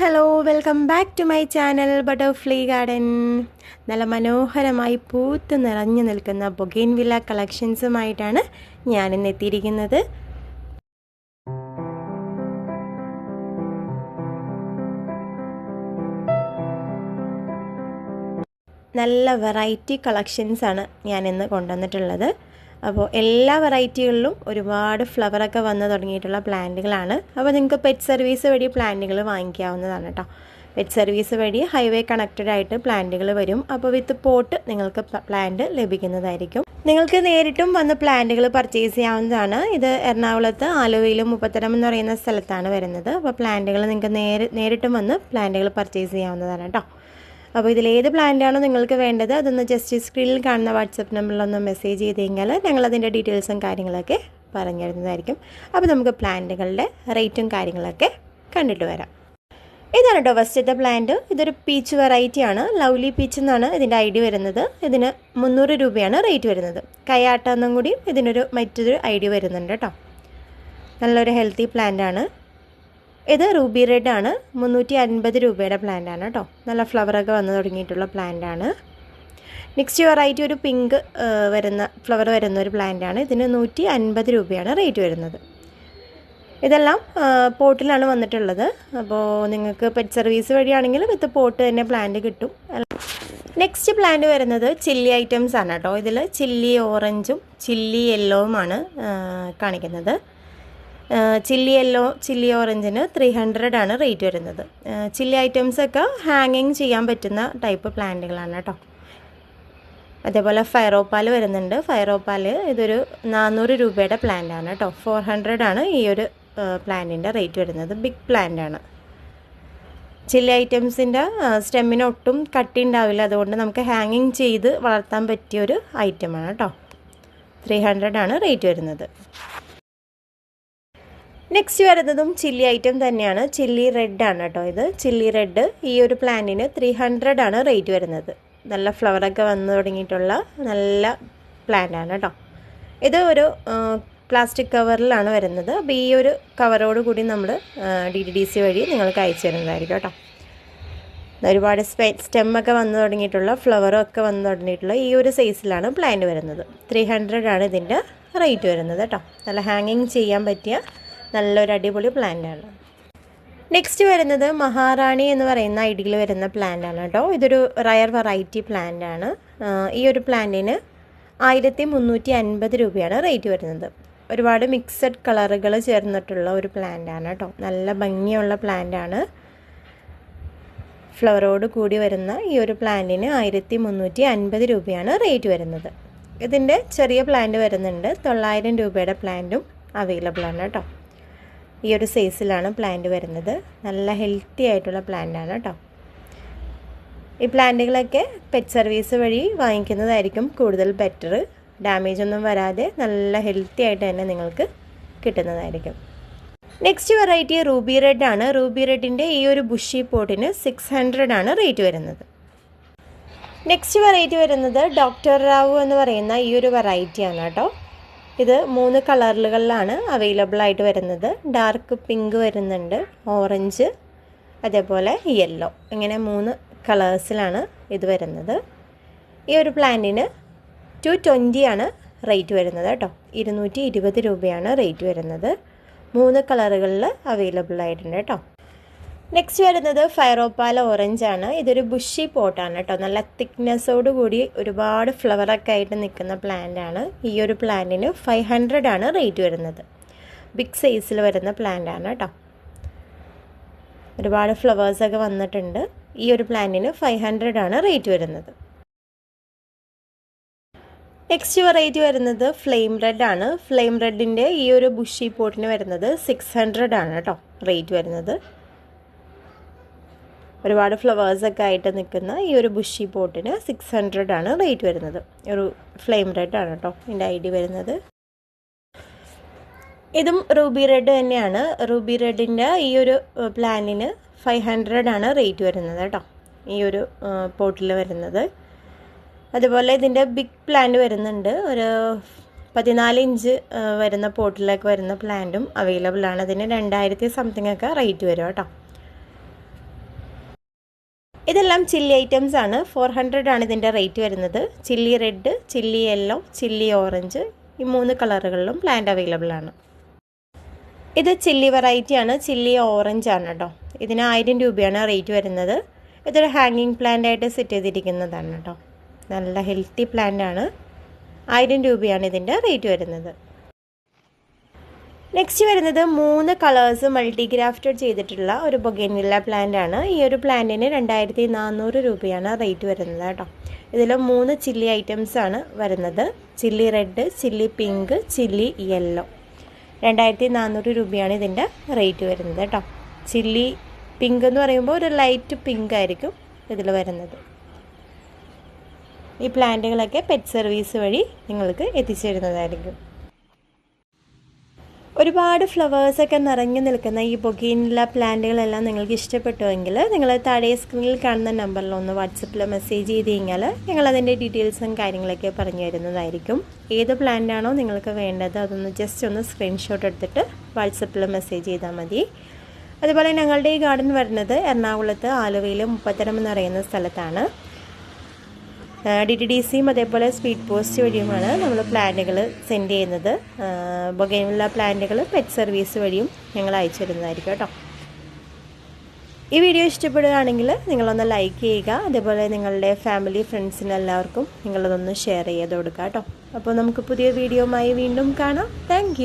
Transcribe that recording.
Hello welcome back to my channel butterfly garden. നല്ല മനോഹരമായി പൂത്ത് നിറഞ്ഞു നിൽക്കുന്ന ബൊഗീൻ വില്ല കളക്ഷൻസുമായിട്ടാണ് ഞാനിന്ന് എത്തിയിരിക്കുന്നത്. നല്ല വെറൈറ്റി കളക്ഷൻസാണ് ഞാനിന്ന് കൊണ്ടുവന്നിട്ടുള്ളത്. അപ്പോൾ എല്ലാ വെറൈറ്റികളിലും ഒരുപാട് ഫ്ലവറൊക്കെ വന്ന് തുടങ്ങിയിട്ടുള്ള പ്ലാന്റുകളാണ്. അപ്പോൾ നിങ്ങൾക്ക് പെറ്റ് സർവീസ് വഴി പ്ലാന്റുകൾ വാങ്ങിക്കാവുന്നതാണ് കേട്ടോ. പെറ്റ് സർവീസ് വഴി ഹൈവേ കണക്റ്റഡ് ആയിട്ട് പ്ലാന്റുകൾ വരും. അപ്പോൾ വിത്ത് പോട്ട് നിങ്ങൾക്ക് പ്ലാന്റ് ലഭിക്കുന്നതായിരിക്കും. നിങ്ങൾക്ക് നേരിട്ടും വന്ന് പ്ലാന്റുകൾ പർച്ചേസ് ചെയ്യാവുന്നതാണ്. ഇത് എറണാകുളത്ത് ആലുവയിലും മുപ്പത്തരം എന്ന് പറയുന്ന സ്ഥലത്താണ് വരുന്നത്. അപ്പോൾ പ്ലാന്റുകൾ നിങ്ങൾക്ക് നേരി നേരിട്ടും വന്ന് പ്ലാന്റുകൾ പർച്ചേസ് ചെയ്യാവുന്നതാണ് കേട്ടോ. അപ്പോൾ ഇതിൽ ഏത് പ്ലാന്റാണോ നിങ്ങൾക്ക് വേണ്ടത് അതൊന്ന് ജസ്റ്റ് സ്ക്രീനിൽ കാണുന്ന വാട്സപ്പ് നമ്പറിലൊന്ന് മെസ്സേജ് ചെയ്ത് കഴിഞ്ഞാൽ ഞങ്ങൾ അതിന്റെ ഡീറ്റെയിൽസും കാര്യങ്ങളൊക്കെ പറഞ്ഞു തരുന്നതായിരിക്കും അപ്പോൾ നമുക്ക് പ്ലാന്റുകളുടെ റേറ്റും കാര്യങ്ങളൊക്കെ കണ്ടിട്ട് വരാം. ഇതാണ് കേട്ടോ ഫസ്റ്റത്തെ പ്ലാന്റ് ഇതൊരു പീച്ച് വെറൈറ്റിയാണ് ലവ്ലി പീച്ച് എന്നാണ് ഇതിന്റെ ഐ ഡി വരുന്നത്. ഇതിന് മുന്നൂറ് രൂപയാണ് റേറ്റ് വരുന്നത്. കയ്യാട്ട എന്നും കൂടി ഇതിനൊരു മറ്റൊരു ഐ ഡി വരുന്നുണ്ട് കേട്ടോ നല്ലൊരു ഹെൽത്തി പ്ലാന്റ് ആണ്. ഇത് റൂബി റെഡ് ആണ്. മുന്നൂറ്റി അൻപത് രൂപയുടെ പ്ലാന്റ് ആണ് കേട്ടോ നല്ല ഫ്ലവറൊക്കെ വന്ന് തുടങ്ങിയിട്ടുള്ള പ്ലാന്റ് ആണ്. നെക്സ്റ്റ് വെറൈറ്റി ഒരു പിങ്ക് വരുന്ന ഫ്ലവർ വരുന്ന ഒരു പ്ലാന്റ് ആണ്. ഇതിന് നൂറ്റി അൻപത് രൂപയാണ് റേറ്റ് വരുന്നത്. ഇതെല്ലാം പോട്ടിലാണ് വന്നിട്ടുള്ളത്. അപ്പോൾ നിങ്ങൾക്ക് പെറ്റ് സർവീസ് വഴിയാണെങ്കിൽ വിത്ത് പോട്ട് തന്നെ പ്ലാന്റ് കിട്ടും. നെക്സ്റ്റ് പ്ലാന്റ് വരുന്നത് ചില്ലി ഐറ്റംസ് ആണ് കേട്ടോ ഇതിൽ ചില്ലി ഓറഞ്ചും ചില്ലി യെല്ലോവുമാണ് കാണിക്കുന്നത്. ചില്ലി യെല്ലോ ചില്ലി ഓറഞ്ചിന് ത്രീ ഹൺഡ്രഡ് ആണ് റേറ്റ് വരുന്നത്. ചില്ലി ഐറ്റംസൊക്കെ ഹാങ്ങിങ് ചെയ്യാൻ പറ്റുന്ന ടൈപ്പ് പ്ലാന്റുകളാണ് കേട്ടോ. അതേപോലെ ഫയറോപ്പാൽ വരുന്നുണ്ട്. ഫയറോപ്പാൽ ഇതൊരു നാനൂറ് രൂപയുടെ പ്ലാന്റ് ആണ് കേട്ടോ. ഫോർ ഹൺഡ്രഡ് ആണ് ഈ ഒരു പ്ലാന്റിന്റെ റേറ്റ് വരുന്നത്. ബിഗ് പ്ലാന്റ് ആണ്. ചില്ലി ഐറ്റംസിന്റെ സ്റ്റെമ്മിന് ഒട്ടും കട്ടി ഉണ്ടാവില്ല. അതുകൊണ്ട് നമുക്ക് ഹാങ്ങിങ് ചെയ്ത് വളർത്താൻ പറ്റിയൊരു ഐറ്റമാണ് കേട്ടോ. ത്രീ ഹൺഡ്രഡ് ആണ് റേറ്റ് വരുന്നത്. നെക്സ്റ്റ് വരുന്നതും ചില്ലി ഐറ്റം തന്നെയാണ്. ചില്ലി റെഡ് ആണ് കേട്ടോ ഇത്. ചില്ലി റെഡ് ഈ ഒരു പ്ലാന്റിന് ത്രീ ഹൺഡ്രഡ് ആണ് റേറ്റ് വരുന്നത്. നല്ല ഫ്ലവറൊക്കെ വന്നു തുടങ്ങിയിട്ടുള്ള നല്ല പ്ലാന്റ് ആണ് കേട്ടോ ഇത് ഒരു പ്ലാസ്റ്റിക് കവറിലാണ് വരുന്നത്. അപ്പോൾ ഈ ഒരു കവറോട് കൂടി നമ്മൾ ഡി ഡി ഡി സി വഴി നിങ്ങൾക്ക് അയച്ചു തരുന്നതായിരിക്കും കേട്ടോ ഒരുപാട് സ്പെ സ്റ്റെമ്മൊക്കെ വന്നു തുടങ്ങിയിട്ടുള്ള ഫ്ലവറും ഒക്കെ വന്നു തുടങ്ങിയിട്ടുള്ള ഈ ഒരു സൈസിലാണ് പ്ലാന്റ് വരുന്നത്. ത്രീ ഹൺഡ്രഡ് ആണ് ഇതിന്റെ റേറ്റ് വരുന്നത് കേട്ടോ നല്ല ഹാങ്ങിങ് ചെയ്യാൻ പറ്റിയ നല്ലൊരു അടിപൊളി പ്ലാന്റാണ് നെക്സ്റ്റ് വരുന്നത് മഹാറാണി എന്ന് പറയുന്ന ഐഡിയിൽ വരുന്ന പ്ലാന്റ് ആണ് കേട്ടോ. ഇതൊരു റയർ വെറൈറ്റി പ്ലാന്റ് ആണ്. ഈ ഒരു പ്ലാന്റിന് ആയിരത്തി മുന്നൂറ്റി അൻപത് രൂപയാണ് റേറ്റ് വരുന്നത്. ഒരുപാട് മിക്സഡ് കളറുകൾ ചേർന്നിട്ടുള്ള ഒരു പ്ലാന്റ് ആണ് കേട്ടോ. നല്ല ഭംഗിയുള്ള പ്ലാന്റ് ആണ്. ഫ്ലവറോട് കൂടി വരുന്ന ഈ ഒരു പ്ലാന്റിന് ആയിരത്തി മുന്നൂറ്റി അൻപത് രൂപയാണ് റേറ്റ് വരുന്നത്. ഇതിന്റെ ചെറിയ പ്ലാന്റ് വരുന്നുണ്ട്. തൊള്ളായിരം രൂപയുടെ പ്ലാന്റും അവൈലബിൾ ആണ് കേട്ടോ. ഈ ഒരു സൈസിലാണ് പ്ലാന്റ് വരുന്നത്. നല്ല ഹെൽത്തി ആയിട്ടുള്ള പ്ലാന്റാണ് കേട്ടോ ഈ പ്ലാന്റുകളൊക്കെ പെറ്റ് സർവീസ് വഴി വാങ്ങിക്കുന്നതായിരിക്കും കൂടുതൽ ബെറ്റർ ഡാമേജ് ഒന്നും വരാതെ നല്ല ഹെൽത്തി ആയിട്ട് തന്നെ നിങ്ങൾക്ക് കിട്ടുന്നതായിരിക്കും. നെക്സ്റ്റ് വെറൈറ്റി റൂബി റെഡ് ആണ്. റൂബി റെഡിന്റെ ഈ ഒരു ബുഷി പോട്ടിന് സിക്സ് ഹൺഡ്രഡ് ആണ് റേറ്റ് വരുന്നത്. നെക്സ്റ്റ് വെറൈറ്റി വരുന്നത് ഡോക്ടർ റാവു എന്ന് പറയുന്ന ഈ ഒരു വെറൈറ്റിയാണ് കേട്ടോ ഇത് മൂന്ന് കളറുകളിലാണ് അവൈലബിൾ ആയിട്ട് വരുന്നത്. ഡാർക്ക് പിങ്ക് വരുന്നുണ്ട് ഓറഞ്ച് അതേപോലെ യെല്ലോ ഇങ്ങനെ മൂന്ന് കളേഴ്സിലാണ് ഇത് വരുന്നത്. ഈ ഒരു പ്ലാന്റിന് ടു ട്വന്റിയാണ് റേറ്റ് വരുന്നത് കേട്ടോ. ഇരുന്നൂറ്റി ഇരുപത് രൂപയാണ് റേറ്റ് വരുന്നത്. മൂന്ന് കളറുകളിൽ അവൈലബിൾ ആയിട്ടുണ്ട് കേട്ടോ. നെക്സ്റ്റ് വരുന്നത് ഫയറോപ്പാല ഓറഞ്ച് ആണ്. ഇതൊരു ബുഷി പോട്ടാണ് കേട്ടോ. നല്ല തിക്നെസ്സോട് കൂടി ഒരുപാട് ഫ്ലവറൊക്കെ ആയിട്ട് നിൽക്കുന്ന പ്ലാന്റ് ആണ്. ഈ ഒരു പ്ലാന്റിന് ഫൈവ് ഹൺഡ്രഡ് ആണ് റേറ്റ് വരുന്നത്. ബിഗ് സൈസിൽ വരുന്ന പ്ലാന്റ് ആണ് കേട്ടോ. ഒരുപാട് ഫ്ലവേഴ്സൊക്കെ വന്നിട്ടുണ്ട്. ഈ ഒരു പ്ലാന്റിന് ഫൈവ് ഹൺഡ്രഡ് ആണ് റേറ്റ് വരുന്നത്. നെക്സ്റ്റ് വെറൈറ്റി വരുന്നത് ഫ്ലെയിം റെഡ് ആണ്. ഫ്ലെയിം റെഡിന്റെ ഈ ഒരു ബുഷി പോട്ടിന് വരുന്നത് സിക്സ് ഹൺഡ്രഡ് ആണ് കേട്ടോ റേറ്റ് വരുന്നത്. ഒരുപാട് ഫ്ലവേഴ്സൊക്കെ ആയിട്ട് നിൽക്കുന്ന ഈ ഒരു ബുഷി പോട്ടിന് സിക്സ് ഹൺഡ്രഡ് ആണ് റേറ്റ് വരുന്നത്. ഒരു ഫ്ലെയിം റെഡ് ആണ് കേട്ടോ ഇതിന്റെ ഐ ഡി വരുന്നത്. ഇതും റൂബി റെഡ് തന്നെയാണ്. റൂബി റെഡിന്റെ ഈ ഒരു പ്ലാനിന് ഫൈവ് ഹൺഡ്രഡ് ആണ് റേറ്റ് വരുന്നത് കേട്ടോ ഈ ഒരു പോട്ടിൽ വരുന്നത്. അതുപോലെ ഇതിന്റെ ബിഗ് പ്ലാൻ വരുന്നുണ്ട്. ഒരു പതിനാല് ഇഞ്ച് വരുന്ന പോട്ടിലേക്ക് വരുന്ന പ്ലാന്റും അവൈലബിൾ ആണ്. അതിന് രണ്ടായിരത്തി സംതിങ് ഒക്കെ റേറ്റ് വരും കേട്ടോ ഇതെല്ലാം ചില്ലി ഐറ്റംസ് ആണ്. ഫോർ ഹൺഡ്രഡ് ആണ് ഇതിന്റെ റേറ്റ് വരുന്നത്. Chilli red chilli yellow chilli orange ഈ മൂന്ന് കളറുകളിലും പ്ലാന്റ് അവൈലബിൾ ആണ്. ഇത് ചില്ലി വെറൈറ്റി ആണ്. ചില്ലി ഓറഞ്ച് ആണ് കേട്ടോ ഇതിന് ആയിരം രൂപയാണ് റേറ്റ് വരുന്നത്. ഇതൊരു ഹാങ്ങിങ് പ്ലാന്റ് ആയിട്ട് സെറ്റ് ചെയ്തിരിക്കുന്നതാണ് കേട്ടോ നല്ല ഹെൽത്തി പ്ലാന്റ് ആണ്. ആയിരം രൂപയാണ് ഇതിന്റെ റേറ്റ് വരുന്നത്. നെക്സ്റ്റ് വരുന്നത് മൂന്ന് കളേഴ്സ് മൾട്ടിഗ്രാഫ്റ്റഡ് ചെയ്തിട്ടുള്ള ഒരു ബൊഗേനില്ല പ്ലാന്റ് ആണ്. ഈ ഒരു പ്ലാന്റിന് രണ്ടായിരത്തി നാനൂറ് രൂപയാണ് റേറ്റ് വരുന്നത് കേട്ടോ. ഇതിൽ മൂന്ന് ചില്ലി ഐറ്റംസ് ആണ് വരുന്നത്. Chilli red chilli pink chilli yellow രണ്ടായിരത്തി നാനൂറ് രൂപയാണ് ഇതിന്റെ റേറ്റ് വരുന്നത് കേട്ടോ. ചില്ലി പിങ്ക് എന്ന് പറയുമ്പോൾ ഒരു ലൈറ്റ് പിങ്ക് ആയിരിക്കും ഇതിൽ വരുന്നത്. ഈ പ്ലാന്റുകളൊക്കെ പെറ്റ് സർവീസ് വഴി നിങ്ങൾക്ക് എത്തിച്ചു തരുന്നതായിരിക്കും ഒരുപാട് ഫ്ലവേഴ്സൊക്കെ നിറഞ്ഞു നിൽക്കുന്ന ഈ ബൊഗീനില പ്ലാന്റുകളെല്ലാം നിങ്ങൾക്ക് ഇഷ്ടപ്പെട്ടുവെങ്കിൽ നിങ്ങൾ താഴെ സ്ക്രീനിൽ കാണുന്ന നമ്പറിൽ ഒന്ന് വാട്സപ്പിൽ മെസ്സേജ് ചെയ്ത് കഴിഞ്ഞാൽ ഞങ്ങൾ അതിന്റെ ഡീറ്റെയിൽസും കാര്യങ്ങളൊക്കെ പറഞ്ഞു തരുന്നതായിരിക്കും. ഏത് പ്ലാന്റാണോ നിങ്ങൾക്ക് വേണ്ടത് അതൊന്ന് ജസ്റ്റ് ഒന്ന് സ്ക്രീൻഷോട്ട് എടുത്തിട്ട് വാട്സപ്പിൽ മെസ്സേജ് ചെയ്താൽ മതി. അതുപോലെ ഞങ്ങളുടെ ഈ ഗാർഡൻ വരുന്നത് എറണാകുളത്ത് ആലുവയിൽ മുപ്പത്തരം എന്ന് പറയുന്ന സ്ഥലത്താണ്. ഡി ടി ഡി സിയും അതേപോലെ സ്പീഡ് പോസ്റ്റ് വഴിയുമാണ് നമ്മൾ പ്ലാന്റുകൾ സെൻഡ് ചെയ്യുന്നത്. ബൊഗൈനുള്ള പ്ലാന്റുകൾ പെറ്റ് സർവീസ് വഴിയും ഞങ്ങൾ അയച്ചു തരുന്നതായിരിക്കും കേട്ടോ. ഈ വീഡിയോ ഇഷ്ടപ്പെടുകയാണെങ്കിൽ നിങ്ങളൊന്ന് ലൈക്ക് ചെയ്യുക. അതേപോലെ നിങ്ങളുടെ ഫാമിലി ഫ്രണ്ട്സിന് എല്ലാവർക്കും നിങ്ങളതൊന്ന് ഷെയർ ചെയ്ത് കൊടുക്കുക കേട്ടോ. അപ്പോൾ നമുക്ക് പുതിയ വീഡിയോയുമായി വീണ്ടും കാണാം. താങ്ക്